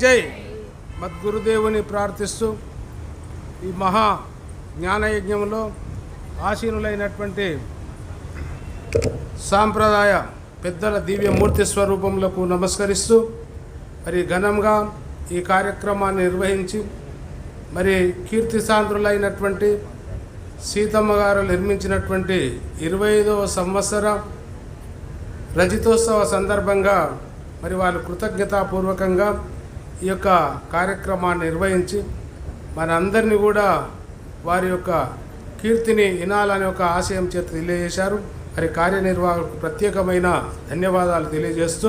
జై. మద్గురుదేవుని ప్రార్థిస్తూ ఈ మహా జ్ఞానయజ్ఞంలో ఆశీనులైనటువంటి సాంప్రదాయ పెద్దల దివ్యమూర్తి స్వరూపములకు నమస్కరిస్తూ మరి ఘనంగా ఈ కార్యక్రమాన్ని నిర్వహించి మరి కీర్తిశాంతులైనటువంటి సీతమ్మ గారు నిర్మించినటువంటి ఇరవై ఐదవ సంవత్సర రజితోత్సవ సందర్భంగా మరి వాళ్ళు కృతజ్ఞతాపూర్వకంగా ఈ యొక్క కార్యక్రమాన్ని నిర్వహించి మనందరినీ కూడా వారి యొక్క కీర్తిని వినాలనే ఒక ఆశయం చేత తెలియజేశారు. మరి కార్యనిర్వాహకులకు ప్రత్యేకమైన ధన్యవాదాలు తెలియజేస్తూ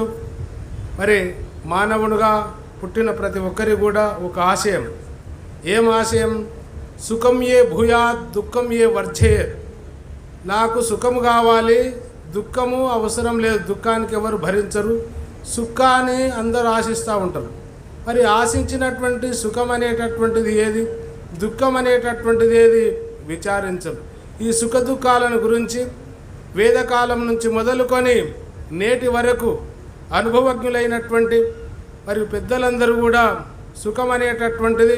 మరి మానవునిగా పుట్టిన ప్రతి ఒక్కరి కూడా ఒక ఆశయం. ఏం ఆశయం? సుఖం ఏ భూయాత్ దుఃఖం ఏ వర్ధే నాకు సుఖం కావాలి దుఃఖము అవసరం లేదు దుఃఖానికి ఎవరు భరించరు. సుఖాన్ని అందరూ ఆశిస్తూ ఉంటారు. మరి ఆశించినటువంటి సుఖం అనేటటువంటిది ఏది? దుఃఖం అనేటటువంటిది ఏది? విచారించం. ఈ సుఖ దుఃఖాలను గురించి వేదకాలం నుంచి మొదలుకొని నేటి వరకు అనుభవజ్ఞులైనటువంటి మరియు పెద్దలందరూ కూడా సుఖం అనేటటువంటిది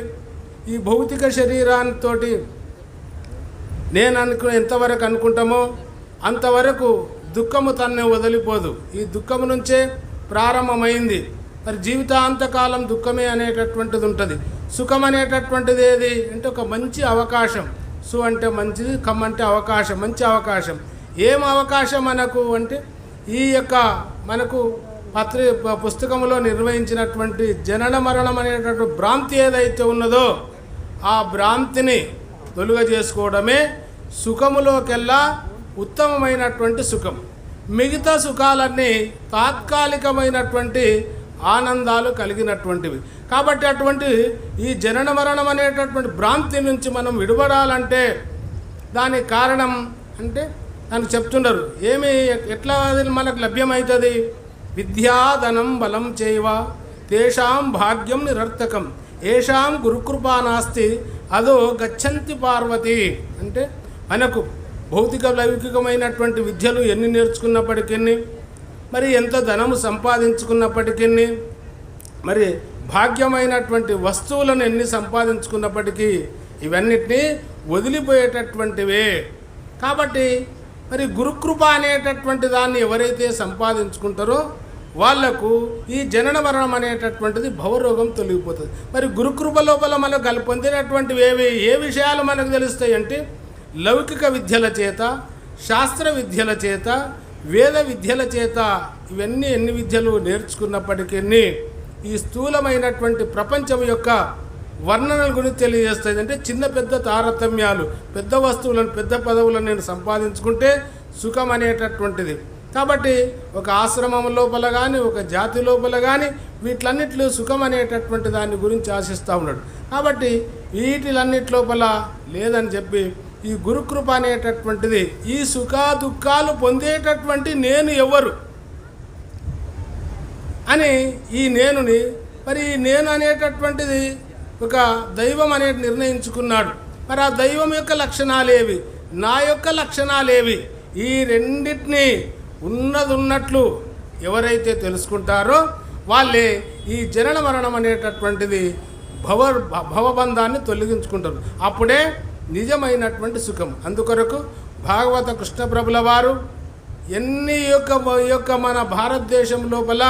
ఈ భౌతిక శరీరంతో నేను అనుకు ఎంతవరకు అనుకుంటామో అంతవరకు దుఃఖము తన్ను వదిలిపోదు. ఈ దుఃఖము నుంచే ప్రారంభమైంది. మరి జీవితాంతకాలం దుఃఖమే అనేటటువంటిది ఉంటుంది. సుఖం అనేటటువంటిది ఏది? అంటే ఒక మంచి అవకాశం. సు అంటే మంచిది కమ్ అంటే అవకాశం మంచి అవకాశం. ఏం అవకాశం మనకు అంటే ఈ యొక్క మనకు పత్రి పుస్తకంలో నిర్వహించినటువంటి జనన మరణం అనేటటువంటి భ్రాంతి ఏదైతే ఉన్నదో ఆ భ్రాంతిని తొలుగ చేసుకోవడమే సుఖములోకెల్లా ఉత్తమమైనటువంటి సుఖం. మిగతా సుఖాలన్నీ తాత్కాలికమైనటువంటి ఆనందాలు కలిగినటువంటివి. కాబట్టి అటువంటి ఈ జనన మరణం అనేటటువంటి భ్రాంతి నుంచి మనం విడబడాలంటే దానికి కారణం అంటే దానికి చెప్తున్నారు ఏమి ఎట్లా అది మనకు లభ్యమవుతుంది విద్యాధనం బలం చేయవ తేషాం భాగ్యం నిరర్థకం ఏషాం గురుకృపా నాస్తి అదో గచ్చంతి పార్వతి అంటే మనకు భౌతిక లౌకికమైనటువంటి విద్యలు ఎన్ని నేర్చుకున్నప్పటికీ మరి ఎంత ధనము సంపాదించుకున్నప్పటికీ మరి భాగ్యమైనటువంటి వస్తువులను ఎన్ని సంపాదించుకున్నప్పటికీ ఇవన్నిటినీ వదిలిపోయేటటువంటివే. కాబట్టి మరి గురుకృప అనేటటువంటి దాన్ని ఎవరైతే సంపాదించుకుంటారో వాళ్ళకు ఈ జనన మరణం అనేటటువంటిది భవరోగం తొలగిపోతుంది. మరి గురుకృప లోపల మనకు కలి పొందినటువంటివి ఏవి ఏ విషయాలు మనకు తెలుస్తాయి అంటే లౌకిక విద్యల చేత శాస్త్ర విద్యల చేత వేద విద్యల చేత ఇవన్నీ ఎన్ని విద్యలు నేర్చుకున్నప్పటికీ ఈ స్థూలమైనటువంటి ప్రపంచం యొక్క వర్ణనల గురించి తెలియజేస్తుంది అంటే చిన్న పెద్ద తారతమ్యాలు పెద్ద వస్తువులను పెద్ద పదవులను నేను సంపాదించుకుంటే సుఖం అనేటటువంటిది. కాబట్టి ఒక ఆశ్రమం లోపల కానీ ఒక జాతి లోపల కానీ వీటిలన్నిట్లో సుఖం అనేటటువంటి దాని గురించి ఆశిస్తూ ఉన్నాడు. కాబట్టి వీటిలన్నిటి లోపల లేదని చెప్పి ఈ గురుకృప అనేటటువంటిది ఈ సుఖాదుఖాలు పొందేటటువంటి నేను ఎవరు? అని ఈ నేనుని మరి ఈ నేను అనేటటువంటిది ఒక దైవం అనేది నిర్ణయించుకున్నాడు. మరి ఆ దైవం యొక్క లక్షణాలేవి? నా యొక్క లక్షణాలేవి? ఈ రెండింటినీ ఉన్నది ఉన్నట్లు ఎవరైతే తెలుసుకుంటారో వాళ్ళే ఈ జనన మరణం అనేటటువంటిది భవ భవబంధాన్ని తొలగించుకుంటారు. అప్పుడే నిజమైనటువంటి సుఖం. అందుకొరకు భాగవత కృష్ణ ప్రభుల వారు ఎన్ని యొక్క యొక్క మన భారతదేశం లోపల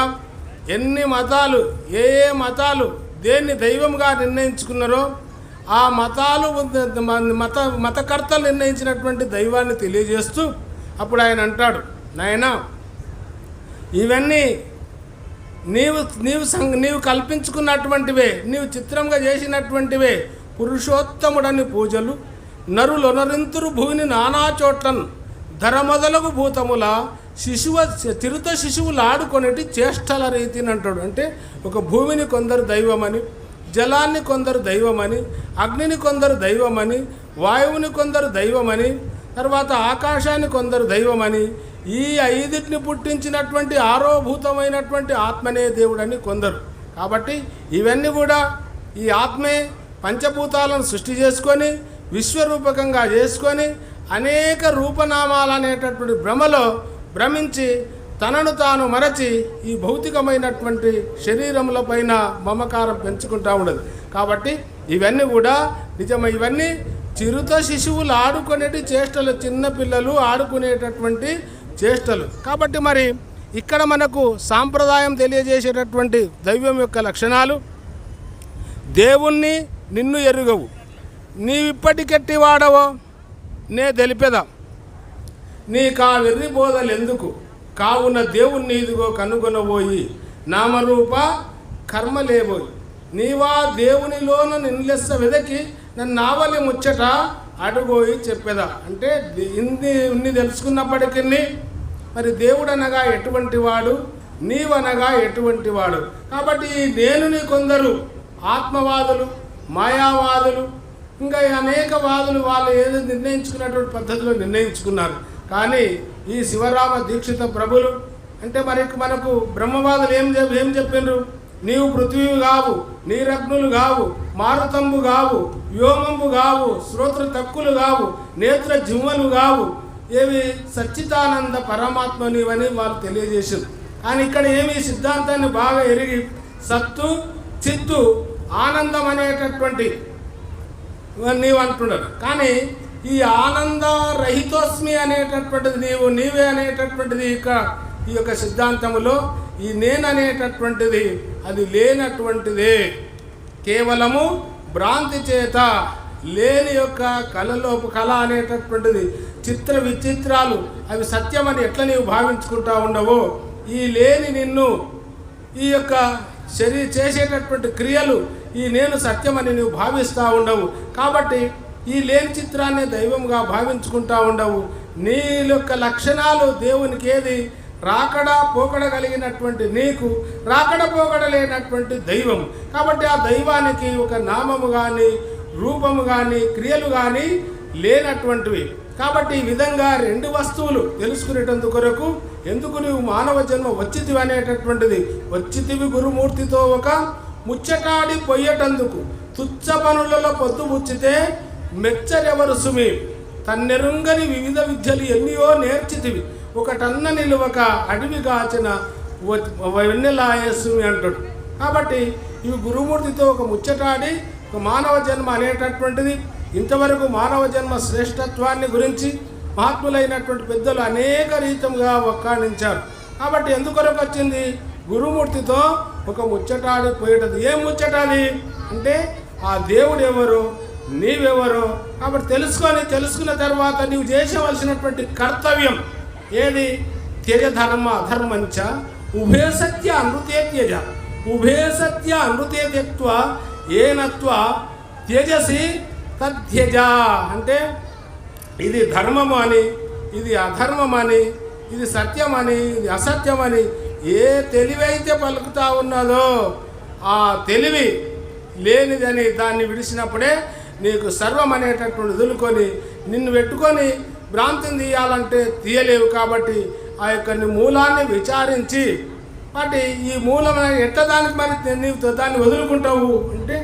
ఎన్ని మతాలు ఏ ఏ మతాలు దేన్ని దైవంగా నిర్ణయించుకున్నారో ఆ మతాలు మత మతకర్తలు నిర్ణయించినటువంటి దైవాన్ని తెలియజేస్తూ అప్పుడు ఆయన అంటాడు నాయనా ఇవన్నీ నీవు నీవు సంగ నీవు కల్పించుకున్నటువంటివే నీవు చిత్రంగా చేసినటువంటివే పురుషోత్తముడని పూజలు నరులొనరింతురు భూమిని నానా చోట్లను ధర మొదలగు భూతముల శిశువ తిరుత శిశువులు ఆడుకొనేటి చేష్టల రీతిని అంటాడు. అంటే ఒక భూమిని కొందరు దైవమని జలాన్ని కొందరు దైవమని అగ్నిని కొందరు దైవమని వాయువుని కొందరు దైవమని తర్వాత ఆకాశాన్ని కొందరు దైవమని ఈ ఐదిటిని పుట్టించినటువంటి ఆరోభూతమైనటువంటి ఆత్మనే దేవుడని కొందరు. కాబట్టి ఇవన్నీ కూడా ఈ ఆత్మే పంచభూతాలను సృష్టి చేసుకొని విశ్వరూపకంగా చేసుకొని అనేక రూపనామాలు అనేటటువంటి భ్రమలో భ్రమించి తనను తాను మరచి ఈ భౌతికమైనటువంటి శరీరముల పైన మమకారం పెంచుకుంటా ఉండదు. కాబట్టి ఇవన్నీ కూడా నిజమై. ఇవన్నీ చిరుత శిశువులు ఆడుకునేటి చేష్టలు చిన్నపిల్లలు ఆడుకునేటటువంటి చేష్టలు. కాబట్టి మరి ఇక్కడ మనకు సాంప్రదాయం తెలియజేసేటటువంటి దైవం యొక్క లక్షణాలు దేవుణ్ణి నిన్ను ఎరుగవు. నీవిప్పటికెట్టి వాడవో నే తెలిపెదా. నీ కా వెర్రి బోధలు ఎందుకు కావున దేవుణ్ణి ఇదిగో కనుగొనబోయి నామరూప కర్మలేబోయి. నీవా దేవునిలోను నిన్లెస్స వెదకి నన్ను నావలి ముచ్చట అడుగోయి చెప్పేదా. అంటే ఇన్ని ఇన్ని తెలుసుకున్నప్పటికీ మరి దేవుడు అనగా ఎటువంటి వాడు నీవనగా ఎటువంటి వాడు కాబట్టి ఈ నేనుని కొందరు ఆత్మవాదులు మాయావాదులు. ఇంకా అనేక వాదులు వాళ్ళు ఏదో నిర్ణయించుకున్నటువంటి పద్ధతిలో నిర్ణయించుకున్నారు. కానీ ఈ శివరామ దీక్షిత ప్రభులు అంటే మరి మనకు బ్రహ్మవాదులు ఏం ఏం చెప్పిండ్రు? నీవు పృథ్వీవు కావు నీరగ్నులు కావు మారుతంబు కావు వ్యోమంబు కావు శ్రోత్ర తక్కులు కావు నేత్ర జిమ్మలు కావు. ఏవి సచ్చిదానంద పరమాత్మ నీవని వాళ్ళు తెలియజేశారు కానీ ఇక్కడ ఏమి సిద్ధాంతాన్ని బాగా ఎరిగి సత్తు చిత్తు ఆనందం అనేటటువంటి నీవు అంటున్నారు కానీ ఈ ఆనంద రహితోస్మి అనేటటువంటిది నీవు నీవే అనేటటువంటిది ఇక ఈ యొక్క సిద్ధాంతములో ఈ నేను అనేటటువంటిది అది లేనటువంటిదే. కేవలము భ్రాంతి చేత లేని యొక్క కళలోపు కళ అనేటటువంటిది చిత్ర విచిత్రాలు అవి సత్యమని ఎట్లా నీవు భావించుకుంటా ఉండవో ఈ లేని నిన్ను ఈ యొక్క శరీర చేసేటటువంటి క్రియలు ఈ నేను సత్యమని నువ్వు భావిస్తూ ఉండవు. కాబట్టి ఈ లేని చిత్రాన్ని దైవంగా భావించుకుంటా ఉండవు. నీ యొక్క లక్షణాలు దేవునికి ఏది రాకడ పోకడ కలిగినటువంటి నీకు రాకడ పోకడ లేనటువంటి దైవం కాబట్టి ఆ దైవానికి ఒక నామము కానీ రూపము కానీ క్రియలు కానీ లేనటువంటివి. కాబట్టి ఈ విధంగా రెండు వస్తువులు తెలుసుకునేటందు కొరకు ఎందుకు నీవు మానవ జన్మ వచ్చితివి అనేటటువంటిది. వచ్చితివి గురుమూర్తితో ఒక ముచ్చటాడి పొయ్యటందుకు తుచ్చ పనులలో పొద్దు ముచ్చితే మెచ్చరెవరు సుమి? తన్నెరుంగని వివిధ విద్యలు ఎన్నియో నేర్చితివి. ఒకటన్న నిలువక అడవి కాచిన వెన్నెలాయసుమి అంటాడు. కాబట్టి ఇవి గురుమూర్తితో ఒక ముచ్చటాడి ఒక మానవ జన్మ అనేటటువంటిది. ఇంతవరకు మానవ జన్మ శ్రేష్టత్వాన్ని గురించి మహాత్ములైనటువంటి పెద్దలు అనేక రీతంగా వక్కాణించారు. కాబట్టి ఎందుకొరకు వచ్చింది గురుమూర్తితో ఒక ముచ్చటాడు పోయేటది. ఏం ముచ్చటాలి అంటే ఆ దేవుడు ఎవరు నీవెవరు? కాబట్టి తెలుసుకొని తెలుసుకున్న తర్వాత నీవు చేసేవలసినటువంటి కర్తవ్యం ఏది? త్యజ ధర్మ అధర్మంచ ఉభయ సత్య అనృతే త్యజ ఉభయ సత్య అనృతే త్యక్వ ఏనత్వ త్యజసి తథ్యజ అంటే ఇది ధర్మము అని ఇది అధర్మం అని ఇది సత్యమని ఇది అసత్యమని ఏ తెలివైతే పలుకుతా ఉన్నదో ఆ తెలివి లేనిదని దాన్ని విడిచినప్పుడే నీకు సర్వం అనేటటువంటి వదులుకొని నిన్ను పెట్టుకొని భ్రాంతిని తీయాలంటే తీయలేవు కాబట్టి ఆ యొక్క మూలాన్ని విచారించి వాటి ఈ మూలం ఎట్ట దానికి మరి నీవు దాన్ని వదులుకుంటావు అంటే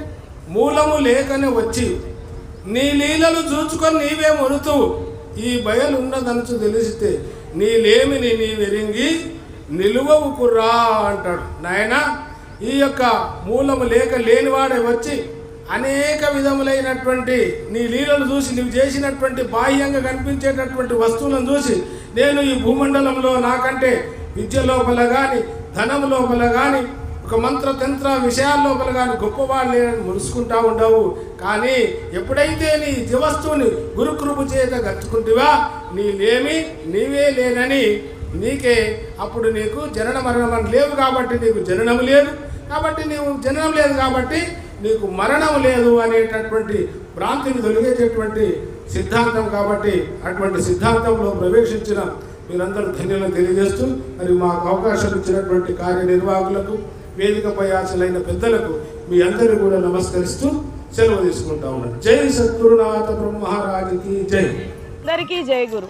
మూలము లేకనే వచ్చి నీ లీలలు చూచుకొని నీవే మొరుతువు ఈ బయలు ఉన్నదనుచు తెలిసితే నీ లేమిని నిలువవుకు రా అంటాడు. నాయన ఈ యొక్క మూలము లేక లేనివాడే వచ్చి అనేక విధములైనటువంటి నీ లీలలు చూసి నువ్వు చేసినటువంటి బాహ్యంగా కనిపించేటటువంటి వస్తువులను చూసి నేను ఈ భూమండలంలో నాకంటే విద్య లోపల కానీ ధనం లోపల కానీ ఒక మంత్ర తంత్ర విషయాల లోపల కానీ గొప్పవాళ్ళు లేరని మురుసుకుంటా ఉండవు. కానీ ఎప్పుడైతే నీ జీవస్తువుని గురుకృప చేత గచ్చుకుంటివా నీ లేమి నీవే లేనని నీకే అప్పుడు నీకు జనన మరణం లేవు కాబట్టి నీకు జననం లేదు. కాబట్టి నీవు జననం లేదు కాబట్టి నీకు మరణం లేదు అనేటటువంటి భ్రాంతిని తొలగేటటువంటి సిద్ధాంతం కాబట్టి అటువంటి సిద్ధాంతంలో ప్రవేశించిన మీరందరూ ధన్యులను తెలియజేస్తూ మరి మాకు అవకాశం ఇచ్చినటువంటి కార్యనిర్వాహకులకు వేదికపై ఆశలైన పెద్దలకు మీ అందరూ కూడా నమస్కరిస్తూ సెలవు తీసుకుంటా ఉన్నాను జై సద్గురునాథ బ్రహ్మహారాజుకి జై. అందరికీ జై గురు.